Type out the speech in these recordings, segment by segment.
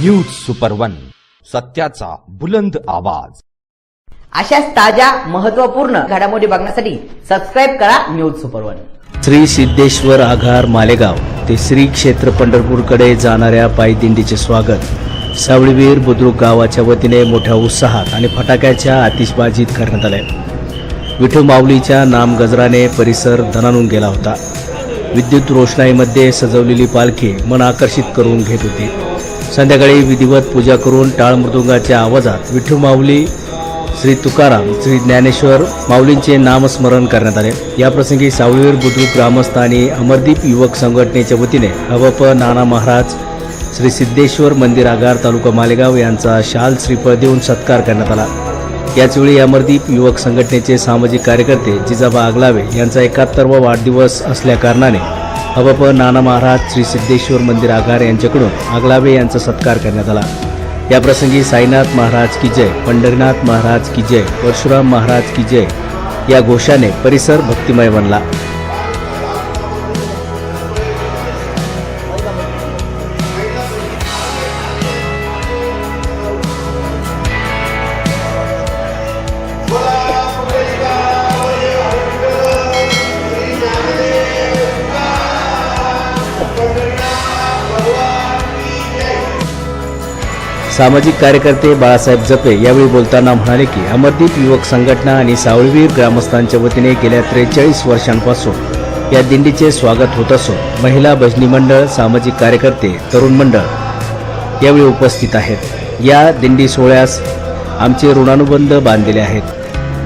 News super one सत्याचा बुलंद आवाज. अशाच ताज्या महत्त्वपूर्ण घडामोडी बघण्यासाठी सबस्क्राईब करा news super one Shri Siddheshwar Aghar Malegaon ते श्री क्षेत्र पंढरपूरकडे जाणाऱ्या पायदिंडीचे स्वागत. सावळीवीर बुद्रुक गावाच्या वतीने मोठ्या उत्साहात आणि फटाक्याच्या आतिषबाजीत करण्यात आले. विठू माऊलीच्या नामगजराने परिसर दणानून गेला होता. विद्युत रोषणाईमध्ये सजवलेली पालखी मन आकर्षित करून घेत होती. संध्याकाळी विधिवत पूजा करून टाळ मृदुंगाच्या आवाजात विठू माऊली श्री तुकाराम श्री ज्ञानेश्वर माऊलींचे नामस्मरण करण्यात आले. याप्रसंगी सावळीवीर बुद्रुक ग्रामस्थ आणि अमरदीप युवक संघटनेच्या वतीने हवप नाना महाराज श्री सिद्धेश्वर मंदिर आगार तालुका मालेगाव यांचा शाल श्रीफळ देऊन सत्कार करण्यात आला. याचवेळी अमरदीप युवक संघटनेचे सामाजिक कार्यकर्ते जिजाबा आगलावे यांचा एकाहत्तरवा वाढदिवस असल्याकारणाने हवप नाना महाराज श्री सिद्धेश्वर मंदिर आगार यांच्याकडून आगलावे यांचा सत्कार करण्यात आला. याप्रसंगी साईनाथ महाराज की जय पंढरीनाथ महाराज की जय परशुराम महाराज की जय या घोषाने परिसर भक्तिमय बनला. सामाजिक कार्यकर्ते बाळासाहेब जपे यावेळी बोलताना म्हणाले की अमरदीप युवक संघटना आणि सावळवीर ग्रामस्थांच्या वतीने गेल्या त्रेचाळीस वर्षांपासून या दिंडीचे स्वागत होत असून महिला भजनी मंडळ सामाजिक कार्यकर्ते तरुण मंडळ यावेळी उपस्थित आहेत. या दिंडी सोहळ्यास आमचे ऋणानुबंध बांधलेले आहेत.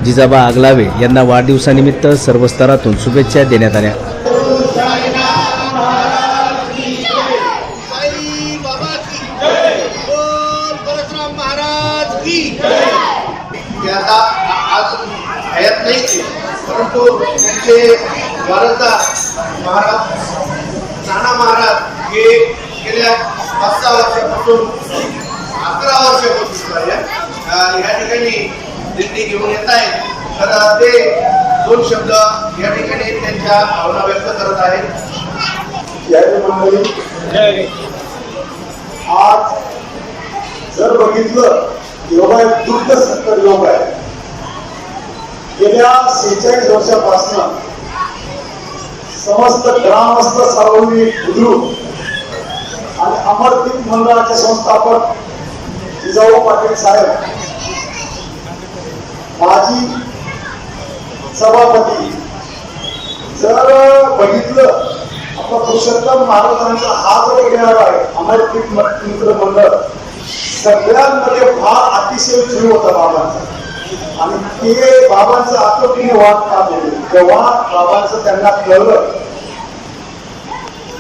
जिजाबा आगलावे यांना वाढदिवसानिमित्त सर्व स्तरातून शुभेच्छा देण्यात आल्या. की आता आज हयात नाही परंतु त्यांचे वारसदार महाराज नाना महाराज हे गेल्या पाच सहा वर्षापासून अकरा वर्षापासून या ठिकाणी दिंडी घेऊन येत आहेत तर ते दोन शब्द या ठिकाणी त्यांच्या भावना व्यक्त करत आहेत. आज जर बघितलं योगा एक दुग्ध सत्तर योग आहे. गेल्या सेहेचाळीस वर्षापासून समस्त ग्रामस्थ सार्वजनिक बुद्रुक आणि अमरदीप मंडळाचे संस्थापक जिजाऊ पाटील साहेब माजी सभापती जर बघितलं आपला पुरुषोत्तम महाराजांचा हा जो येणार आहे अमरदीप मित्र मंडळ. सगळ्यांमध्ये फार अतिशय जीव होता बाबांचा. आणि ते बाबांचं आटोपीने वाट का दिली जेव्हा बाबांचं त्यांना कळलं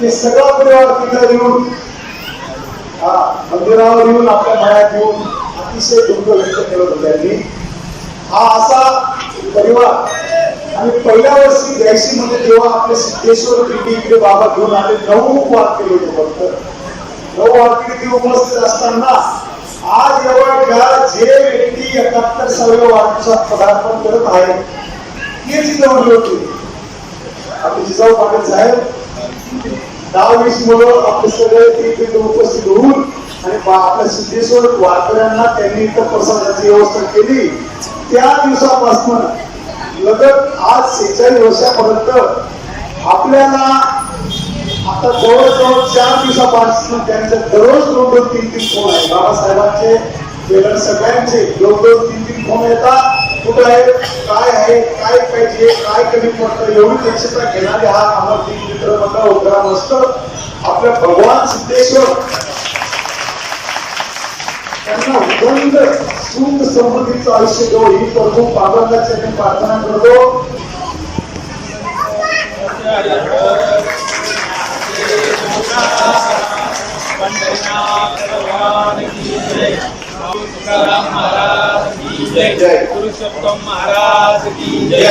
ते सगळा परिवार तिथं येऊन हा मंदिरावर येऊन आपल्या मळ्यात येऊन अतिशय दुःख व्यक्त केलं होतं त्यांनी. हा असा परिवार. आणि पहिल्या वर्षी ब्याऐंशी मध्ये जेव्हा आपले सिद्धेश्वर पिंडी इकडे बाबा घेऊन आले नऊ वाद केले होते फक्त. नऊ वाद ते उपस्थित असताना आज एवढ्या जे व्यक्ती एकाहत्तर सव्या वाढदिवसात पदार्पण करत आहे ते जिजाऊ होते आपले जिजाऊ पाटील साहेब दहा वीस मुलं आपले सगळे तिथे उपस्थित होऊन आणि बा- आपल्या सिद्धेश्वर वारकऱ्यांना त्यांनी इथं प्रसादाची व्यवस्था केली. त्या दिवसापासून लगत आज सेहेचाळीस वर्षापर्यंत आपल्याला आता जवळजवळ चार दिवसापासून त्यांचे दररोज दोन दोन तीन तीन फोन आहे बाबासाहेबांचे वेगळे सगळ्यांचे दोन दोन तीन तीन फोन येतात. कुठं आहे काय आहे काय पाहिजे काय कमी पडतं एवढी दक्षता घेणारे हा अमरदीप मित्र मंडळ उपक्रम असतो आपल्या भगवान सिद्धेश्वर. त्यांना उदंड सुख समृद्धीचं आयुष्य देऊ ही प्रभू बाबांच्या मी प्रार्थना करतो. जय. पुरुषोत्तम महाराज की जय.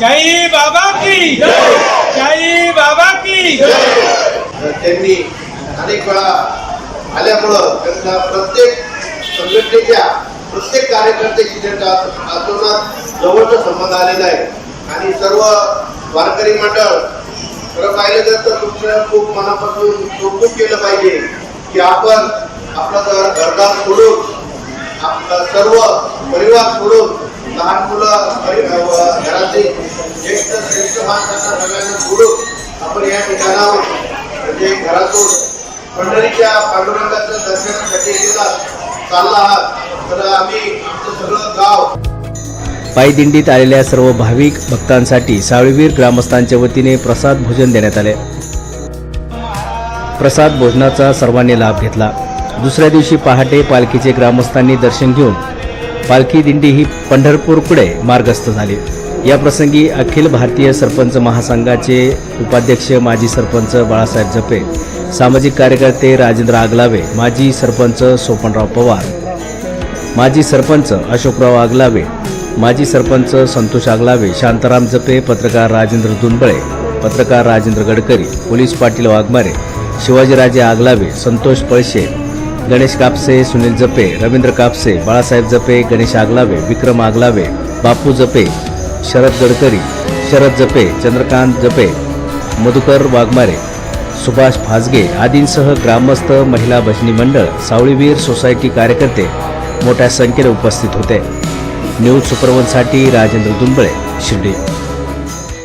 जय. बाबा की जय. बाबा की त्यांनी अनेक वेळा आल्यामुळं त्यांना प्रत्येक संघटनेच्या प्रत्येक कार्यकर्त्याशी त्यांचा आतोनात जवळचा संबंध आलेला आहे. आणि सर्व वारकरी मंडळ खरं पाहिलं तर तुमचं खूप मनापासून कौतुक केलं पाहिजे की आपण आपलं सर्व परिवार सोडून लहान मुलं परि- अ, ज्येष्ठ श्रेष्ठ माणसांना सगळ्यांना सोडून आपण या ठिकाणावर म्हणजे घरातून पंढरीच्या पांडुरंगाच्या दर्शनासाठी गेला चालला आहात. तर आम्ही आमचं सगळं गाव पायदिंडीत आलेल्या सर्व भाविक भक्तांसाठी साळवीर ग्रामस्थांच्या वतीने प्रसाद भोजन देण्यात आले. प्रसाद भोजनाचा सर्वांनी लाभ घेतला. दुसऱ्या दिवशी पहाटे पालखीचे ग्रामस्थांनी दर्शन घेऊन पालखी दिंडी ही पंढरपूरकडे मार्गस्थ झाली. या प्रसंगी अखिल भारतीय सरपंच महासंघाचे उपाध्यक्ष माजी सरपंच बाळासाहेब जपे सामाजिक कार्यकर्ते राजेंद्र आगलावे माजी सरपंच सोपनराव पवार माजी सरपंच अशोकराव आगलावे माजी सरपंच संतोष आगलावे शांताराम जपे पत्रकार राजेंद्र दुनबळे पत्रकार राजेंद्र गडकरी पोलीस पाटील वाघमारे शिवाजीराजे आगलावे संतोष पळशे गणेश कापसे सुनील जपे रवींद्र कापसे बाळासाहेब जपे गणेश आगलावे विक्रम आगलावे बापू जपे शरद गडकरी शरद जपे चंद्रकांत जपे मधुकर वाघमारे सुभाष फाजगे आदींसह ग्रामस्थ महिला भजनी मंडळ सावळीवीर सोसायटी कार्यकर्ते मोठ्या संख्येने उपस्थित होते. न्यूज सुपरवनसाठी राजेंद्र दुंबळे शिर्डी.